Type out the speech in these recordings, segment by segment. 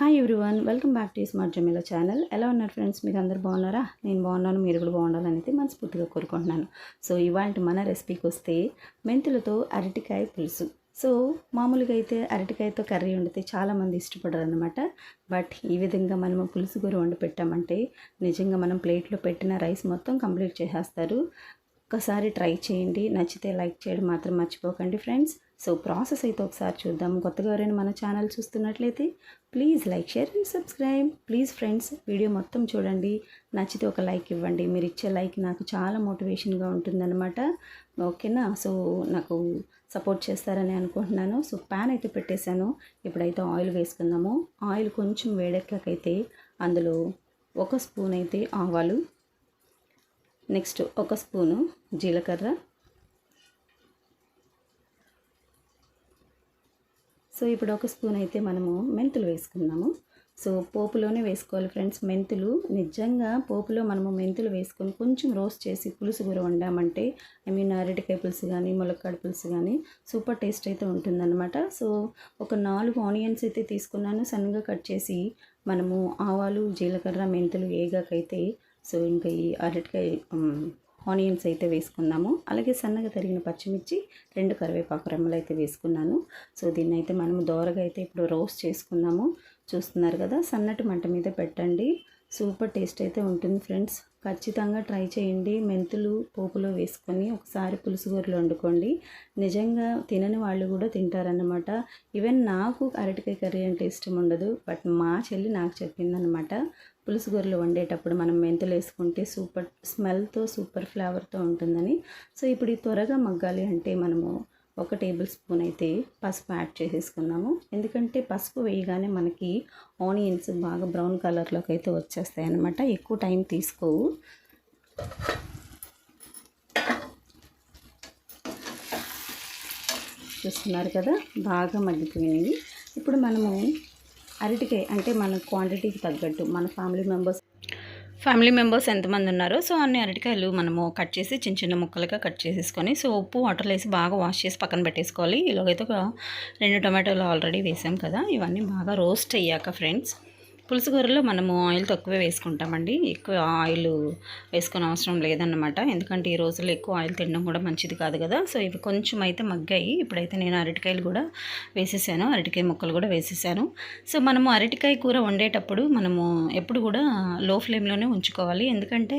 Hi everyone welcome back to smart Jameela channel ఎలా ఉన్నారు friends మీరు అందరు బాగున్నారా? నేను బాగున్నాను మీరు కూడా బాగుండాలని అయితే మనస్ఫూర్తిగా కోరుకుంటున్నాను. సో ఇవాళ మన రెసిపీకి వస్తే మెంతులతో అరటికాయ పులుసు. సో మామూలుగా అయితే అరటికాయతో కర్రీ వండితే చాలామంది ఇష్టపడరు అనమాట బట్ ఈ విధంగా మనము పులుసు కూర వండి పెట్టామంటే నిజంగా మనం ప్లేట్లో పెట్టిన రైస్ మొత్తం కంప్లీట్ చేసేస్తారు. ఒక్కసారి ట్రై చేయండి. నచ్చితే లైక్ చేయడం మాత్రం మర్చిపోకండి ఫ్రెండ్స్ సో ప్రాసెస్ అయితే ఒకసారి చూద్దాం. కొత్తగా ఎవరైనా మన ఛానల్ చూస్తున్నట్లయితే please like share and subscribe. Please friends video మొత్తం చూడండి. నచ్చితే ఒక లైక్ ఇవ్వండి. మీరు ఇచ్చే లైక్ నాకు చాలా మోటివేషన్గా ఉంటుందన్నమాట. ఓకేనా? సో నాకు సపోర్ట్ చేస్తారని అనుకుంటున్నాను. సో ప్యాన్ అయితే పెట్టేశాను. ఇప్పుడైతే ఆయిల్ వేసుకుందాము. ఆయిల్ కొంచెం వేడెక్కకైతే అందులో ఒక స్పూన్ అయితే ఆవాలు నెక్స్ట్ ఒక స్పూను జీలకర్ర సో ఇప్పుడు ఒక స్పూన్ అయితే మనము మెంతులు వేసుకుందాము. సో పోపులోనే వేసుకోవాలి ఫ్రెండ్స్ మెంతులు. నిజంగా పోపులో మనము మెంతులు వేసుకొని కొంచెం రోస్ట్ చేసి పులుసు కూర వండామంటే ఐ మీన్ అరటికాయ పులుసు కానీ ములక్కాడ పులుసు కానీ సూపర్ టేస్ట్ అయితే ఉంటుందన్నమాట. సో ఒక నాలుగు ఆనియన్స్ అయితే తీసుకున్నాను. సన్నగా కట్ చేసి మనము ఆవాలు జీలకర్ర మెంతులు ఏగాకైతే సో ఇంకా ఈ అరటికాయ ఆనియన్స్ అయితే వేసుకున్నాము. అలాగే సన్నగా తరిగిన పచ్చిమిర్చి రెండు కరివేపాకు రెమ్మలు అయితే వేసుకున్నాను. సో దీన్ని అయితే మనము దోరగా అయితే ఇప్పుడు రోస్ట్ చేసుకున్నాము. చూస్తున్నారు కదా సన్నటి మంట మీద పెట్టండి. సూపర్ టేస్ట్ అయితే ఉంటుంది ఫ్రెండ్స్. ఖచ్చితంగా ట్రై చేయండి. మెంతులు పోపులో వేసుకొని ఒకసారి పులుసుగూరలు వండుకోండి. నిజంగా తినని వాళ్ళు కూడా తింటారన్నమాట. ఈవెన్ నాకు అరటికాయ కర్రీ అంటే ఇష్టం ఉండదు. బట్ మా చెల్లి నాకు చెప్పిందనమాట పులుసుగూరలు వండేటప్పుడు మనం మెంతులు వేసుకుంటే సూపర్ స్మెల్తో సూపర్ ఫ్లేవర్తో ఉంటుందని. సో ఇప్పుడు ఈ త్వరగా మగ్గాలి అంటే మనము ఒక టేబుల్ స్పూన్ అయితే పసుపు యాడ్ చేసేసుకున్నాము. ఎందుకంటే పసుపు వేయగానే మనకి ఆనియన్స్ బాగా బ్రౌన్ కలర్లోకి అయితే వచ్చేస్తాయి అనమాట ఎక్కువ టైం తీసుకోవు. చూస్తున్నారు కదా? బాగా మగ్గిపోయినవి ఇప్పుడు మనము అరటికాయ అంటే మన క్వాంటిటీకి తగ్గట్టు మన ఫ్యామిలీ మెంబర్స్ ఫ్యామిలీ మెంబర్స్ ఎంతమంది ఉన్నారో సో అన్ని అరటికాయలు మనము కట్ చేసి చిన్న చిన్న ముక్కలుగా కట్ చేసేసుకొని సో ఉప్పు వాటర్లో వేసి బాగా వాష్ చేసి పక్కన పెట్టేసుకోవాలి. ఇలాగైతే ఒక రెండు టొమాటోలు ఆల్రెడీ వేసాం కదా ఇవన్నీ బాగా రోస్ట్ అయ్యాక ఫ్రెండ్స్. పులుసు కూరలో మనము ఆయిల్ తక్కువే వేసుకుంటామండి. ఎక్కువ ఆయిల్ వేసుకునే అవసరం లేదన్నమాట. ఎందుకంటే ఈ రోజుల్లో ఎక్కువ ఆయిల్ తినడం కూడా మంచిది కాదు కదా. సో ఇవి కొంచెం అయితే మగ్గాయి. ఇప్పుడైతే నేను అరటికాయలు కూడా వేసేసాను. అరటికాయ ముక్కలు కూడా వేసేసాను. సో మనము అరటికాయ కూర వండేటప్పుడు మనము ఎప్పుడు కూడా లో ఫ్లేమ్లోనే ఉంచుకోవాలి. ఎందుకంటే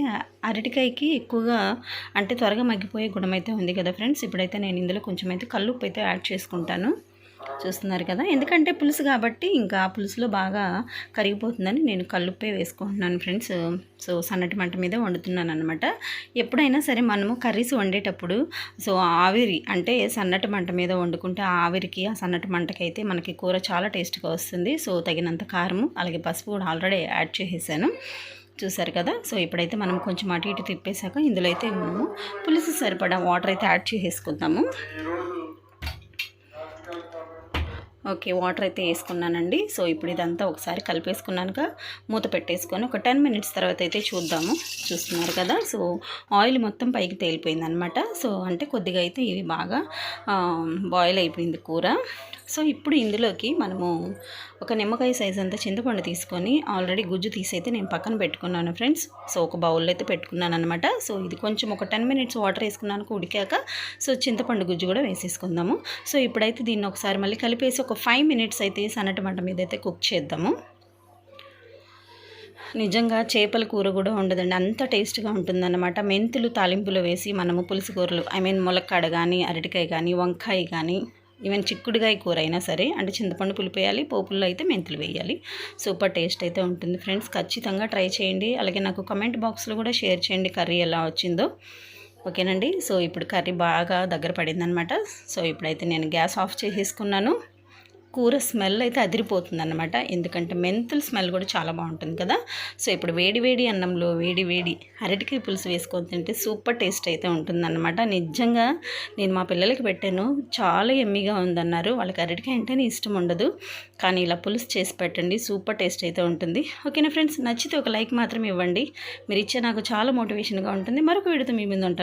అరటికాయకి ఎక్కువగా అంటే త్వరగా మగ్గిపోయే గుణం అయితే ఉంది కదా ఫ్రెండ్స్. ఇప్పుడైతే నేను ఇందులో కొంచెం అయితే కల్లుప్పు అయితే యాడ్ చేసుకుంటాను. చూస్తున్నారు కదా. ఎందుకంటే పులుసు కాబట్టి ఇంకా పులుసులో బాగా కరిగిపోతుందని నేను కల్లుప్పే వేసుకుంటున్నాను ఫ్రెండ్స్. సో సన్నటి మంట మీద వండుతున్నాను అనమాట ఎప్పుడైనా సరే మనము కర్రీస్ వండేటప్పుడు సో ఆవిరి అంటే సన్నటి మంట మీద వండుకుంటే ఆ ఆవిరికి ఆ సన్నటి మంటకి అయితే మనకి కూర చాలా టేస్ట్గా వస్తుంది. సో తగినంత కారము అలాగే పసుపు కూడా ఆల్రెడీ యాడ్ చేసేసాను. చూసారు కదా. సో ఇప్పుడైతే మనం కొంచెం అటు ఇటు తిప్పేశాక ఇందులో అయితే మనము పులుసు సరిపడా వాటర్ అయితే యాడ్ చేసేసుకుందాము. ఓకే వాటర్ అయితే వేసుకున్నానండి. సో ఇప్పుడు ఇదంతా ఒకసారి కలిపేసుకున్నాక మూత పెట్టేసుకొని ఒక టెన్ మినిట్స్ తర్వాత అయితే చూద్దాము. చూస్తున్నారు కదా సో ఆయిల్ మొత్తం పైకి తేలిపోయింది అనమాట సో అంటే కొద్దిగా అయితే ఇవి బాగా బాయిల్ అయిపోయింది కూర. సో ఇప్పుడు ఇందులోకి మనము ఒక నిమ్మకాయ సైజ్ అంతా చింతపండు తీసుకొని ఆల్రెడీ గుజ్జు తీసి అయితే నేను పక్కన పెట్టుకున్నాను ఫ్రెండ్స్. సో ఒక బౌల్లో అయితే పెట్టుకున్నాను అనమాట సో ఇది కొంచెం ఒక టెన్ మినిట్స్ వాటర్ వేసుకున్నాను ఉడికాక. సో చింతపండు గుజ్జు కూడా వేసేసుకుందాము. సో ఇప్పుడైతే దీన్ని ఒకసారి మళ్ళీ కలిపేసి ఒక ఫైవ్ మినిట్స్ అయితే సన్నటి మంట మీద అయితే కుక్ చేద్దాము. నిజంగా చేపల కూర కూడా ఉండదండి. అంత టేస్ట్గా ఉంటుందన్నమాట. మెంతులు తాలింపులో వేసి మనము పులుసు కూరలు ఐ మీన్ ములక్కాడ కానీ అరటికాయ కానీ వంకాయ కానీ ఈవెన్ చిక్కుడుగాయ కూర అయినా సరే అంటే చింతపండు పులిపేయాలి పోపుల్లో అయితే మెంతులు వేయాలి. సూపర్ టేస్ట్ అయితే ఉంటుంది ఫ్రెండ్స్. ఖచ్చితంగా ట్రై చేయండి. అలాగే నాకు కమెంట్ బాక్స్లో కూడా షేర్ చేయండి కర్రీ ఎలా వచ్చిందో. ఓకేనండి? సో ఇప్పుడు కర్రీ బాగా దగ్గర పడిందనమాట సో ఇప్పుడైతే నేను గ్యాస్ ఆఫ్ చేసేసుకున్నాను. కూర స్మెల్ అయితే అదిరిపోతుంది అనమాట ఎందుకంటే మెంతుల స్మెల్ కూడా చాలా బాగుంటుంది కదా. సో ఇప్పుడు వేడి వేడి అన్నంలో వేడి వేడి అరటికాయ పులుసు వేసుకొని తింటే సూపర్ టేస్ట్ అయితే ఉంటుందన్నమాట. నిజంగా నేను మా పిల్లలకి పెట్టాను. చాలా ఎమ్మిగా ఉందన్నారు. వాళ్ళకి అరటికాయ అంటేనే ఇష్టం ఉండదు. కానీ ఇలా పులుసు చేసి పెట్టండి. సూపర్ టేస్ట్ అయితే ఉంటుంది. ఓకేనా ఫ్రెండ్స్? నచ్చితే ఒక లైక్ మాత్రం ఇవ్వండి. మీరు ఇచ్చే నాకు చాలా మోటివేషన్గా ఉంటుంది. మరొక వీడితో మీ మీద ఉంటాను.